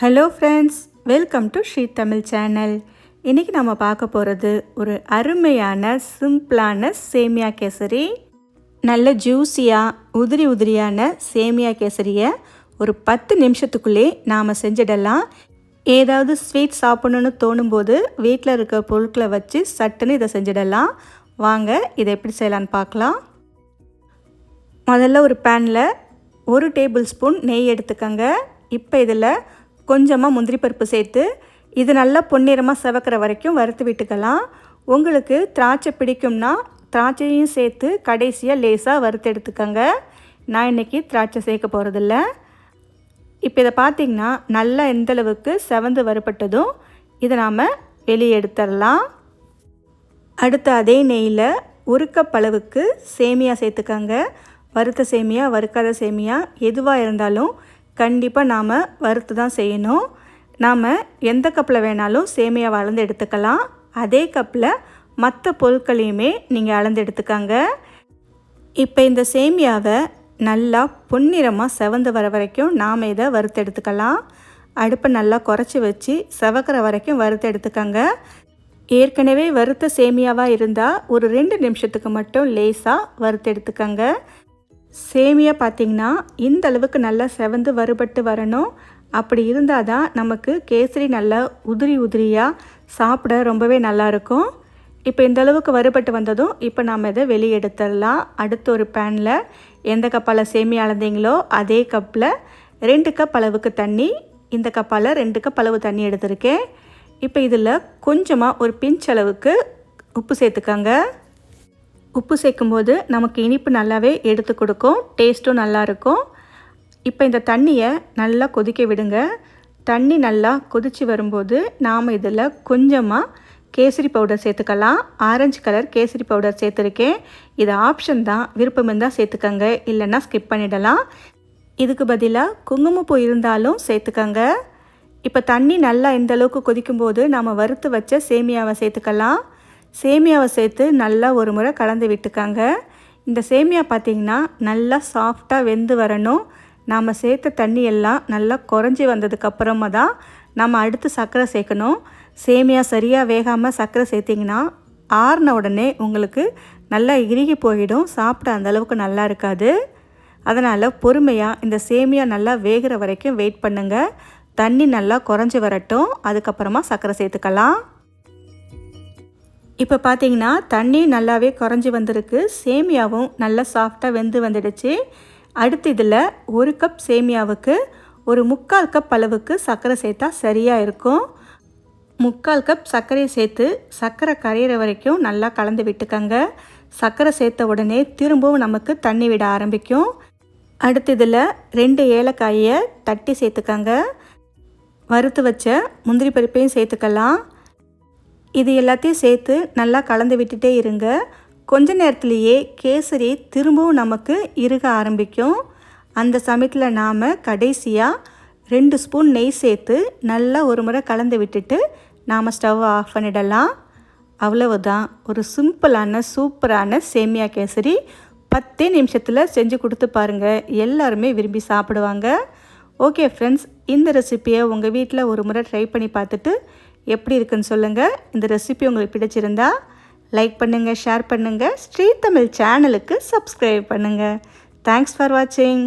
Hello friends welcome to Sri Tamil channel இன்றைக்கி நம்ம பார்க்க போகிறது ஒரு அருமையான சிம்பிளான சேமியா கேசரி. நல்ல ஜூஸியாக உதிரி உதிரியான சேமியா கேசரியை ஒரு பத்து நிமிஷத்துக்குள்ளே நாம் செஞ்சிடலாம். ஏதாவது ஸ்வீட் சாப்பிடணுன்னு தோணும்போது வீட்டில் இருக்க பொருட்களை வச்சு சட்டுன்னு இதை செஞ்சிடலாம். வாங்க இதை எப்படி செய்யலான்னு பார்க்கலாம். முதல்ல ஒரு பேனில் ஒரு டேபிள் ஸ்பூன் நெய் எடுத்துக்கோங்க. இப்போ இதில் கொஞ்சமாக முந்திரி பருப்பு சேர்த்து இது நல்லா பொன்னிறமாக செவக்கிற வரைக்கும் வறுத்து விட்டுக்கலாம். உங்களுக்கு திராட்சை பிடிக்கும்னா திராட்சையும் சேர்த்து கடைசியாக லேசாக வறுத்து எடுத்துக்கோங்க. நான் இன்றைக்கி திராட்சை சேர்க்க போகிறதில்ல இப்போ இதை பார்த்திங்கன்னா நல்லா எந்தளவுக்கு செவந்து வறுப்பட்டதும் இதை நாம் வெளியே எடுத்துடலாம். அடுத்து அதே நெய்யில் ஒரு கப் அளவுக்கு சேமியா சேர்த்துக்கோங்க. வறுத்த சேமியா வறுக்காத சேமியா எதுவாக இருந்தாலும் கண்டிப்பாக நாம் வறுத்து தான் செய்யணும். நாம் எந்த கப்பில் வேணாலும் சேமியாவை அளந்து எடுத்துக்கலாம். அதே கப்பில் மற்ற பொருட்களையுமே நீங்கள் அளந்து எடுத்துக்கங்க. இப்போ இந்த சேமியாவை நல்லா பொன்னிறமாக செவந்து வர வரைக்கும் நாம் இதை வறுத்து எடுத்துக்கலாம். அடுப்பை நல்லா குறைச்சி வச்சு செவக்கிற வரைக்கும் வறுத்து எடுத்துக்கங்க. ஏற்கனவே வறுத்த சேமியாவாக இருந்தால் ஒரு ரெண்டு நிமிஷத்துக்கு மட்டும் லேசாக வறுத்து எடுத்துக்கங்க. சேமியா பார்த்திங்கன்னா இந்த அளவுக்கு நல்லா செவந்து வறுபட்டு வரணும். அப்படி இருந்தால் தான் நமக்கு கேசரி நல்லா உதிரி உதிரியாக சாப்பிட ரொம்பவே நல்லாயிருக்கும் இப்போ இந்த அளவுக்கு வறுபட்டு வந்ததும் இப்போ நாம் இதை வெளியே எடுத்துடலாம். அடுத்த ஒரு பேனில் எந்த கப்பால் சேமியா அளந்தீங்களோ அதே கப்பில் ரெண்டு கப் அளவுக்கு தண்ணி. இந்த கப்பால் ரெண்டு கப் அளவு தண்ணி எடுத்திருக்கேன். இப்போ இதில் கொஞ்சமாக ஒரு பிஞ்ச் அளவுக்கு உப்பு சேர்த்துக்கங்க. உப்பு சேர்க்கும்போது நமக்கு இனிப்பு நல்லாவே எடுத்து கொடுக்கும். டேஸ்ட்டும் நல்லாயிருக்கும். இப்போ இந்த தண்ணியை நல்லா கொதிக்க விடுங்க. தண்ணி நல்லா கொதித்து வரும்போது நாம் இதில் கொஞ்சமாக கேசரி பவுடர் சேர்த்துக்கலாம். ஆரஞ்சு கலர் கேசரி பவுடர் சேர்த்துருக்கேன். இது ஆப்ஷன் தான். விருப்பம் இருந்தால் சேர்த்துக்கங்க. இல்லைன்னா ஸ்கிப் பண்ணிடலாம். இதுக்கு பதிலாக குங்குமப்பூ இருந்தாலும் சேர்த்துக்கங்க. இப்போ தண்ணி நல்லா இந்த அளவுக்கு கொதிக்கும்போது நாம் வறுத்து வச்ச சேமியாவை சேர்த்துக்கலாம். சேமியாவை சேர்த்து நல்லா ஒரு முறை கலந்து விட்டுக்காங்க. இந்த சேமியா பார்த்திங்கன்னா நல்லா சாஃப்டாக வெந்து வரணும். நாம் சேர்த்த தண்ணி எல்லாம் நல்லா குறைஞ்சி வந்ததுக்கப்புறமா தான் நம்ம அடுத்து சர்க்கரை சேர்க்கணும். சேமியா சரியாக வேகாமல் சர்க்கரை சேர்த்திங்கன்னா ஆறின உடனே உங்களுக்கு நல்லா இறுகி போயிடும். சாப்பிட அந்தளவுக்கு நல்லா இருக்காது. அதனால் பொறுமையாக இந்த சேமியா நல்லா வேகிற வரைக்கும் வெயிட் பண்ணுங்கள் தண்ணி நல்லா குறைஞ்சி வரட்டும். அதுக்கப்புறமா சர்க்கரை சேர்த்துக்கலாம். இப்போ பார்த்தீங்கன்னா தண்ணி நல்லாவே குறைஞ்சி வந்திருக்கு. சேமியாவும் நல்லா சாஃப்டாக வெந்து வந்துடுச்சு. அடுத்து இதில் ஒரு கப் சேமியாவுக்கு ஒரு முக்கால் கப் அளவுக்கு சர்க்கரை சேர்த்தா சரியாக இருக்கும். முக்கால் கப் சர்க்கரையை சேர்த்து சர்க்கரை கரையிற வரைக்கும் நல்லா கலந்து விட்டுக்கங்க. சர்க்கரை சேர்த்த உடனே திரும்பவும் நமக்கு தண்ணி விட ஆரம்பிக்கும். அடுத்து இதில் ரெண்டு ஏலக்காயை தட்டி சேர்த்துக்கங்க. வறுத்து வச்ச முந்திரி பருப்பையும் சேர்த்துக்கலாம். இது எல்லாத்தையும் சேர்த்து நல்லா கலந்து விட்டுட்டே இருங்க. கொஞ்ச நேரத்துலேயே கேசரி திரும்பவும் நமக்கு இறுக ஆரம்பிக்கும். அந்த சமயத்தில் நாம் கடைசியாக ரெண்டு ஸ்பூன் நெய் சேர்த்து நல்லா ஒரு முறை கலந்து விட்டுட்டு நாம் ஸ்டவ் ஆஃப் பண்ணிடலாம். அவ்வளவுதான். ஒரு சிம்பிளான சூப்பரான சேமியா கேசரி பத்தே நிமிஷத்தில் செஞ்சு கொடுத்து பாருங்கள் எல்லாருமே விரும்பி சாப்பிடுவாங்க. ஓகே ஃப்ரெண்ட்ஸ் இந்த ரெசிப்பியை உங்கள் வீட்டில் ஒரு முறை ட்ரை பண்ணி பார்த்துட்டு எப்படி இருக்குன்னு சொல்லுங்கள் இந்த ரெசிபி உங்களுக்கு பிடிச்சிருந்தா லைக் பண்ணுங்கள் ஷேர் பண்ணுங்கள் ஸ்ரீ தமிழ் சேனலுக்கு சப்ஸ்கிரைப் பண்ணுங்கள் தேங்க்ஸ் ஃபார் வாட்சிங்